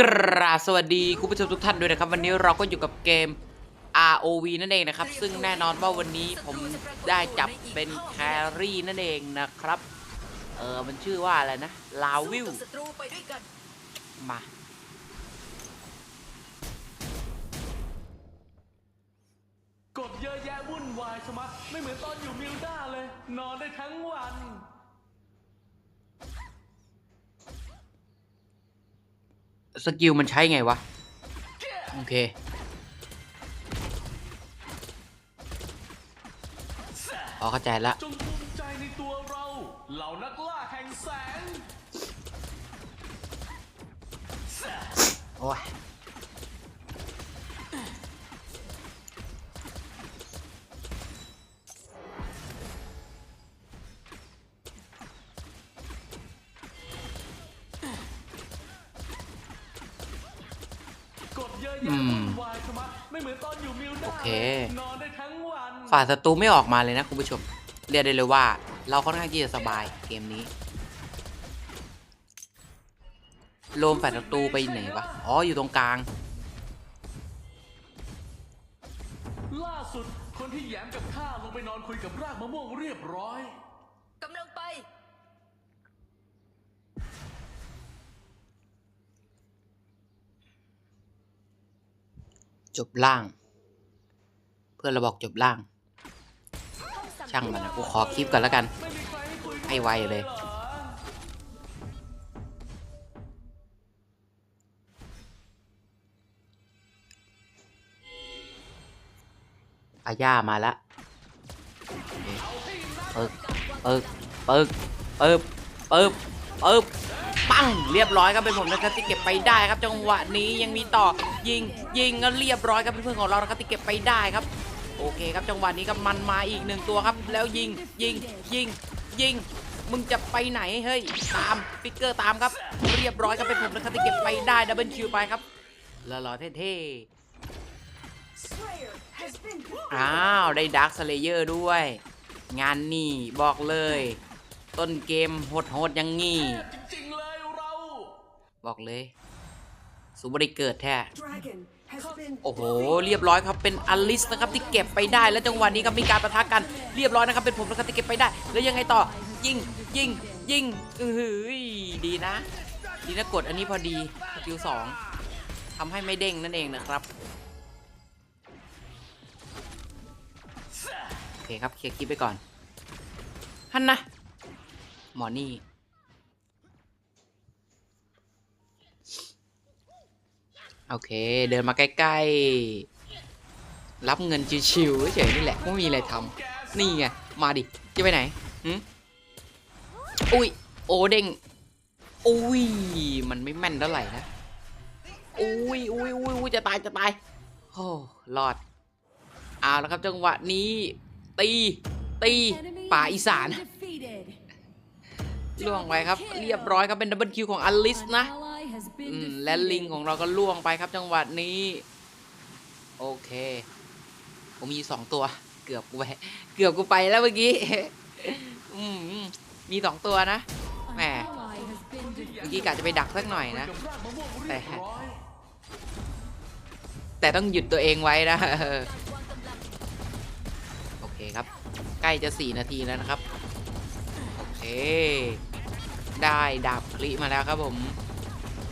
กราบสวัสดีคุณผู้ชมทุกท่านด้วยนะครับ วันนี้เราก็อยู่กับเกม ROV นั่นเองนะครับ ซึ่งแน่นอนว่าวันนี้ผมได้จับเป็นแครี่นั่นเองนะครับ เออมันชื่อว่าอะไรนะ ลาวิวศัตรูไปด้วยกันมา กดเยอะแยะวุ่นวายชะมัดไม่เหมือนตอนอยู่มิลด้าเลย นอนได้ทั้งวัน สกิลมันใช้ไงวะ โอเคอ๋อเข้าใจละจงภูมิใจในตัวเราเหล่านักล่าแห่งแสงโอ้ย ไม่เหมือนตอนอยู่มิลด้าโอเคนอนได้ทั้งวันฝ่ายศัตรูไม่ออกมาเลยนะคุณผู้ชม เรียกได้เลยว่า เราค่อนข้างที่จะสบายเกมนี้โลมฝ่ายศัตรูไปไหนวะ อ๋อ อยู่ตรงกลาง ล่าสุดคนที่แย้มกับข้าลงไปนอนคุยกับรากมะม่วงเรียบร้อย กำลังไป จบล่าง เพื่อนเราบอกจบล่าง ช่างมันนะกูขอคลิปก่อนแล้วกันให้ไวเลยอาย่ามาละเปิกเปิกเปิกเปิบปิบเปิบ ปังเรียบร้อยครับเป็นผมนะครับที่เก็บไปได้ครับจังหวะนี้ยังมีต่อยิงยิงก็เรียบร้อยครับเพื่อนของเรานะครับที่เก็บไปได้ครับโอเคครับจังหวะนี้ครับมันมาอีกหนึ่งตัวครับ แล้วยิงยิงยิงยิงมึงจะไปไหนเฮ้ยตามฟิกเกอร์ตามครับ เรียบร้อยครับเป็นผมนะครับที่เก็บไปได้ดับเบิลคิวไปครับหล่อๆเท่ๆอ้าวได้ดาร์คสเลเยอร์ด้วย งานนี่บอกเลย ต้นเกมโหดๆอยังงี้ บอกเลยสุบริเกิดแท้ Dragon has been โอ้โห เรียบร้อยครับ เป็นอลิสนะครับที่เก็บไปได้ แล้วจังหวะนี้ครับมีการประทะกัน เรียบร้อยนะครับ เป็นผมนะครับที่เก็บไปได้ แล้วยังไงต่อ ยิง ยิง ยิงเออดีนะ ดีนะกดอันนี้พอดีสกิลสองทำให้ไม่เด้งนั่นเองนะครับ โอเคครับ เคลียร์คลิปไปก่อนฮันนะ หมอนี่ โอเค เดินมาใกล้ๆ รับเงินชิวๆเฉยๆนี่แหละไม่มีอะไรทำนี่ไง มาดิ จะไปไหนหืมอุ้ย โอเด้งอุ้ย มันไม่แม่นเท่าไหร่นะ อุ้ยอุ้ยอุ้ยอุ้ยจะตาย จะตาย โอ้รอด เอาแล้วครับจังหวะนี้ ตี ตี ป่าอีสานล่วงไปครับ เรียบร้อยครับ เป็นดับเบิลคิวของอลิสนะอืม และลิงของเราก็ล่วงไปครับจังหวะนี้ โอเค ผมมีสองตัว เกือบกูไปเกือบกูไปแล้วเมื่อกี้อืมมีสองตัวนะแหมเมื่อกี้กะจะไปดักสักหน่อยนะกับรากมะม่วงเรียบร้อยแต่ต้องหยุดตัวเองไว้นะเออโอเคครับ ใกล้จะสี่นาทีแล้วนะครับ โอเค ได้ดาบคลิมาแล้วครับผม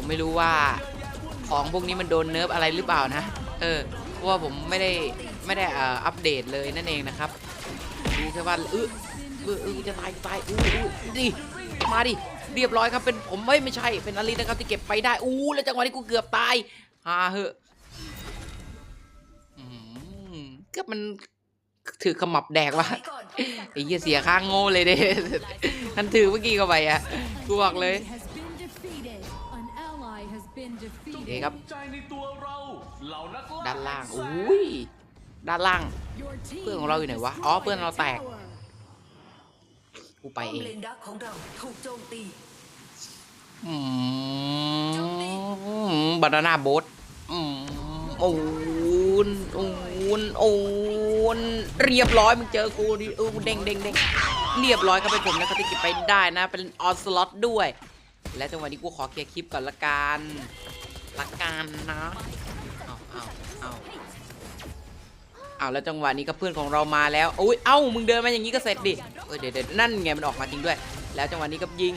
ผมไม่รู้ว่าของพวกนี้มันโดนเนิร์ฟอะไรหรือเปล่านะ เออเพราะว่าผมไม่ได้ไม่ได้อ,อัปเดตเลยนั่นเองนะครับดูแค่ว่าเออเออเออจะตายจะตายอู้ดิมาดิเรียบร้อยครับเป็นผมไม่ไม่ใช่เป็นอลินะครับที่เก็บไปได้อู้แล้วจังหวะนี้กูเกือบตายฮาเหอะอืมก็มันถือขมับแดกว่ะไอนไอ้เหี้ยเสียข้างโง่เลยเด้ทันถือเมื่อกี้เข้าไปอะกูบอกเลย เคครับใจในตัวเราเหล่านักล่าด้านล่างแห่อุ้แสยด้านล่าง เพื่อนของเราอยู่ไหนวะ อ๋อ เพื่อนเราแตก กูไปป้อมเองเลนดักของเราถูกโจมตีอืมบานาน่าโบ๊ทอืมโอ้นโอ้นโอ้นเรียบร้อยมึงเจอกูดิเออเด้งเด้งเด้งเรียบร้อยครับเป็นผมนะครับที่เก็บไปได้นะ เป็นออสลอตด้วย และจังหวะนี้กูขอเคลียร์คลิปก่อนละกัน ละกันนะเอาเอาเอาเอาแล้วจังหวะนี้ก็เพื่อนของเรามาแล้วอุ้ยเอ้ามึงเดินมาอย่างนี้ก็เสร็จดิเออเดี๋ยวเดนั่นไงมันออกมาจริงด้วย แล้วจังหวะนี้ก็ยิง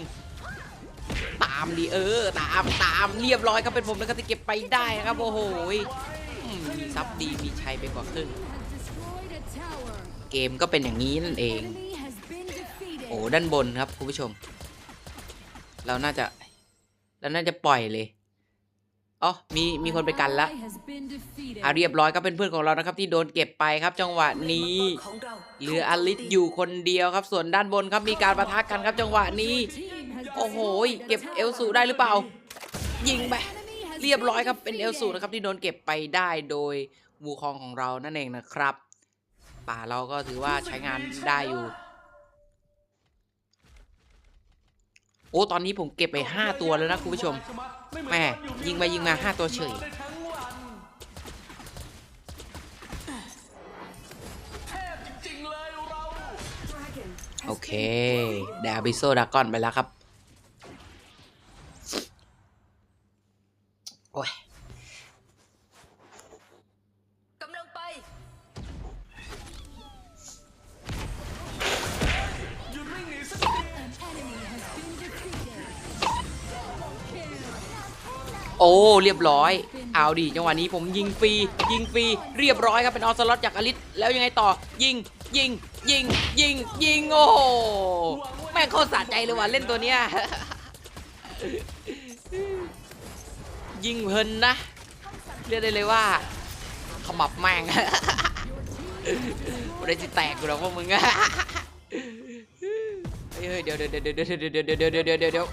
ตามดิเออตามตามเรียบร้อยครับเป็นผมแล้วก็จะเก็บไปได้นะครับโอ้โหมีซับดีมีชัยไปกว่าครึ่งเกมก็เป็นอย่างนี้นั่นเอง โอ้ด้านบนครับคุณผู้ชม เราน่าจะเราน่าจะปล่อยเลย อ๋อมีมีคนไปกันละ Ally has been defeated. อะเรียบร้อยก็เป็นเพื่อนของเรานะครับ ที่โดนเก็บไปครับ จังหวะนี้ของเราเหลืออลิสอยู่คนเดียวครับ ส่วนด้านบนครับมีการประทะกันครับ จังหวะนี้ Team has โอ้โห destroyed a เก็บเอลสู tower. ได้หรือเปล่า ยิงไป Enemy has เรียบร้อย been ครับเป็นเอลสู defeated. นะครับที่โดนเก็บไปได้โดยวูคองของเรานั่นเองนะครับ ป่าเราก็ถือว่าใช้งานได้อยู่ โอ้ตอนนี้ผมเก็บไป 5 ตัวแล้วนะคุณผู้ชมแม่ยิงไปยิงมาห้าตัวเฉยได้ทั้งวันเทพจริงๆเลยเราโอเคไดอาบิโซดากอนไปแล้วครับ อ้เรียบร้อย เอาดิจังหวะนี้ผมยิงฟรียิงฟรีเรียบร้อยครับเป็นออสลอตจากอลิสแล้วยังไงต่อยิงยิงยิงยิงยิงโอ้โหแม่งโคตรสะใจเลยว่ะเล่นตัวเนี้ยยิงเพลินนะเรียกได้เลยว่าขมับแม่งไม่ได้จะแตกกูหรอกพวกมึงเฮ้ยเฮ้ยเดี๋ยวเดี๋ยวเดี๋ยวเดี๋ยวเดี๋ยวเดี๋ยวเดี๋ยวเดี๋ยว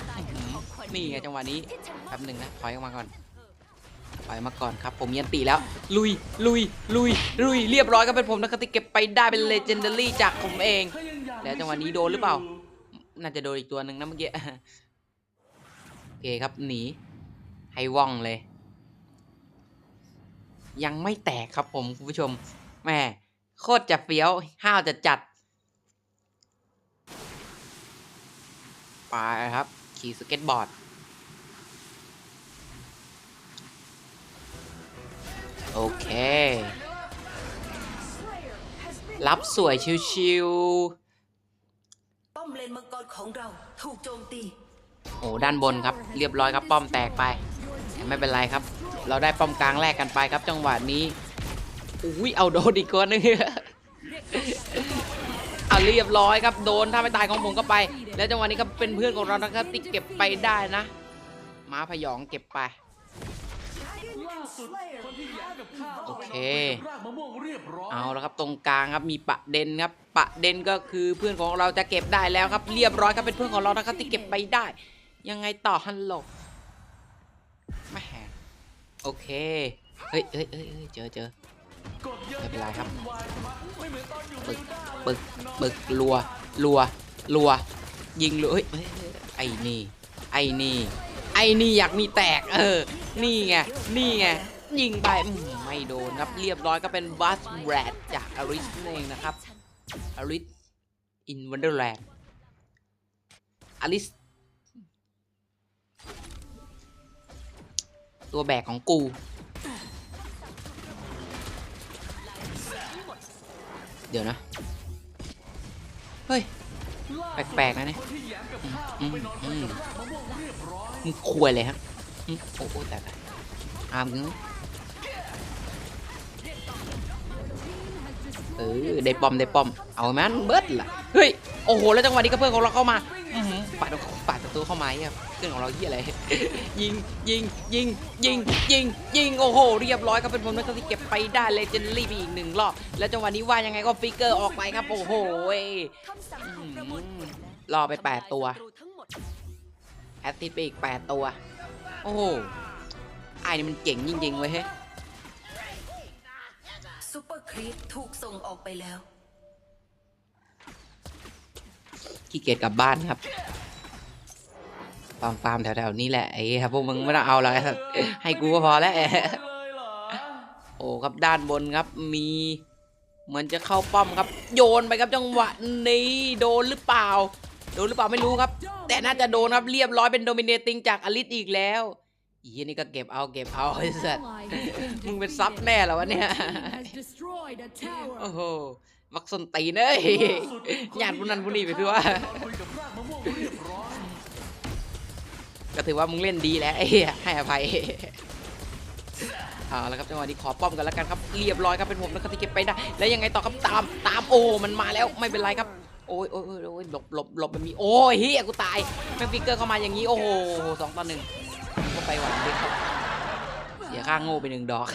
นี่ไงจังหวะนี้แป๊บหนึ่งนะถอยออกมาก่อนถอยมาก่อนครับ ผมยันตีแล้ว ลุยลุยลุยลุยเรียบร้อยก็เป็นผมนะครับที่เก็บไปได้เป็นเลเจนดารี่จากผมเอง แล้วจังหวะนี้โดนหรือเปล่า น่าจะโดนอีกตัวหนึ่งนะเมื่อกี้โอเคครับหนีให้ว่องเลย ยังไม่แตกครับผมคุณผู้ชมแม่โคตรจะเฟี้ยวห้าวจะจัดไปครับ ขี่สเก็ตบอร์ด โอเค รับสวยชิวป้อมเลนมังกรของเราถูกโจมตีๆโอ้ด้านบนครับ เรียบร้อยครับป้อมแตกไปแต่ไม่เป็นไรครับ เราได้ป้อมกลางแรกกันไปครับ จังหวะนี้อุ้ยเอาโดนอีกคนนึงเอาเรียบร้อยครับโดนถ้าไม่ตายของผมก็ไป แล้วจังหวะนี้ก็เป็นเพื่อนของเรานะครับที่เก็บไปได้นะ ม้าพยองเก็บไปล่า สุดคนที่แย่กับข้าวโอเครากมะม่วงเรียบร้อยเอาแล้วครับตรงกลางครับมีปะเด่นครับปะเด่นก็คือเพื่อนของเราจะเก็บได้แล้วครับ เรียบร้อยครับเป็นเพื่อนของเรานะครับที่เก็บไปได้ ยังไงต่อฮัลโหลแม่โอเคเฮ้ยเฮ้ยเฮ้ยเฮ้ยเจอเจอกดเยอะไม่เป็นไรครับวุ่นวายชะมัดไม่เหมือนตอนอยู่ปึมิกวด้าเลยปึกปึกรัวรัวรัวยิงเลยเฮ้ยเฮ้ยเฮ้ยไอ้นี่ ไอ้นี่ ไอ้นี่อยากมีแตก เออ นี่ไง นี่ไง ยิงไปไม่โดนครับ เรียบร้อยก็เป็นบัสแรดจากอริสนั่นเองนะครับอริสอินวันเดอร์แลนด์อลิสตัวแบกของกู เดี๋ยวนะ เฮ้ย แปลกๆนะเนี่ยคนที่แย่กับข้าวอืมไปนอนอืมกับรากมะม่วงเรียบร้อยมึงควยเลยครับ โอ้โอ้แต่อามงเออได้ป้อมได้ป้อม เอามันเบิดล่ะ เฮ้ย โอ้โห แล้วจังหวะนี้ก็เพื่อนของเราเข้ามาปาดปาดประตูเข้ามาเนี่ยเพื่อนของเราที่อะไร ยิงยิงยิงยิงยิงยิง โอ้โห เรียบร้อยครับเป็นผมนะครับที่เก็บไปได้เลเจนดารี่ไปอีกหนึ่งรอบ แล้วจังหวะนี้ว่ายังไงก็ฟิกเกอร์ออกไปครับ โอ้โหอืมรอไปแปดตัว แอตติดไปอีก 8 ตัว โอ้โหไอ้นี่มันเก่งจริงๆเว้ยเฮ้ยซูเปอร์ครีปถูกส่งออกไปแล้ว ขี้เกียจกลับบ้านครับฟาร์มฟาร์มแถวๆนี้แหละไอ้ครับพวกมึงไม่ต้องเอาแล้วครับให้กูก็พอแล้วเลยเหรอโอ้ครับด้านบนครับมีเหมือนจะเข้าป้อมครับ โยนไปครับจังหวะนี้โดนหรือเปล่า โดนหรือเปล่าไม่รู้ครับ แต่น่าจะโดนครับเรียบร้อยเป็นโดมิเนติงจากอลิสอีกแล้วอีนี่ก็เก็บเอาเก็บเอาไอ้สัส Ally has been มึงเป็นซับ defeated. แน่เหรอวะเนี่ย Team has destroyed a โอ้ tower. โหมักสนตีนเอ้ยญาติผู้นั้นผู้นี้ไปคือว่าคุยกับรากมะม่วงเรียบร้อยก็ถือว่ามึงเล่นดีแล้วไอ้เหี้ยให้อภัยเอาแล้วครับจังหวะนี้ขอป้อมกันแล้วกันครับเรียบร้อยครับเป็นผมนะครับที่เก็บไปได้แล้วยังไงต่อครับตามตามโอ้มันมาแล้วไม่เป็นไรครับ โอ้ยโอ้ยโอ้ยหลบหลบหลบมันมีโอ้ยเฮียกูตายแม่งฟิกเกอร์เข้ามาอย่างนี้โอ้โหสองต่อหนึ่งก็ไปหวานเด็กครับเสียค่าโง่ไปหนึ่งดอก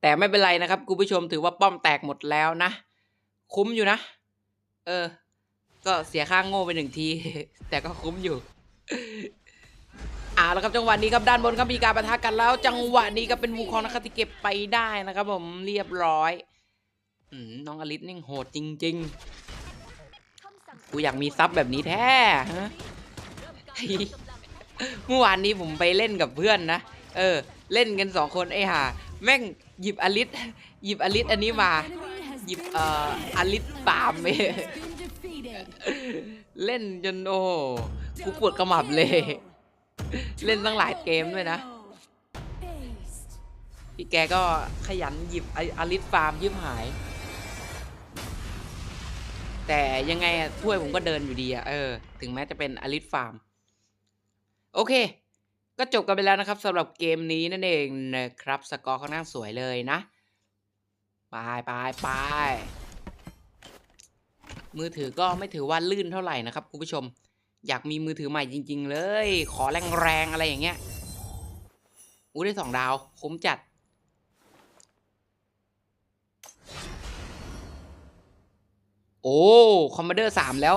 แต่ไม่เป็นไรนะครับคุณผู้ชมถือว่าป้อมแตกหมดแล้วนะ คุ้มอยู่นะ เออ ก็เสียค่าโง่ไปหนึ่งที แต่ก็คุ้มอยู่เอาแล้วครับจังหวะนี้ครับด้านบนครับมีการปะทะกันแล้ว จังหวะนี้ก็เป็นวูคองนะครับที่เก็บไปได้นะครับผมเรียบร้อย น้องอลิสนี่โหดจริง ๆ กูอยากมีซับแบบนี้แท้ฮะเมื่อวานนี้ผมไปเล่นกับเพื่อนนะ เออ เล่นกันสองคนไอ้ห่าแม่งหยิบอลิสหยิบอลิสอันนี้มา หยิบเอ่ออลิสปาล์มไปเล่นจนโอ้กูปวดกระหมับเลย เล่นตั้งหลายเกมด้วยนะพี่แกก็ขยันหยิบออลิสฟาร์มยิบหาย แต่ยังไงอะถ้วยผมก็เดินอยู่ดีอะเออ ถึงแม้จะเป็นอลิสฟาร์ม โอเค ก็จบกันไปแล้วนะครับสำหรับเกมนี้นั่นเองนะครับ สกอร์ค่อนข้างสวยเลยนะ ไปไปไปมือถือก็ไม่ถือว่าลื่นเท่าไหร่นะครับคุณผู้ชม อยากมีมือถือใหม่จริง ๆ เลย ขอแรงๆอะไรอย่างเงี้ยอู้ได้สองดาว คุ้มจัด โอ้คอมมานเดอร์สามแล้ว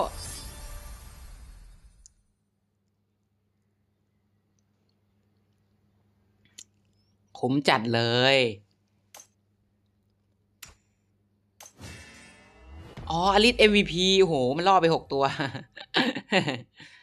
คุ้มจัดเลย อ๋ออลิส MVP โอ้โหมันล่อไปหกตัว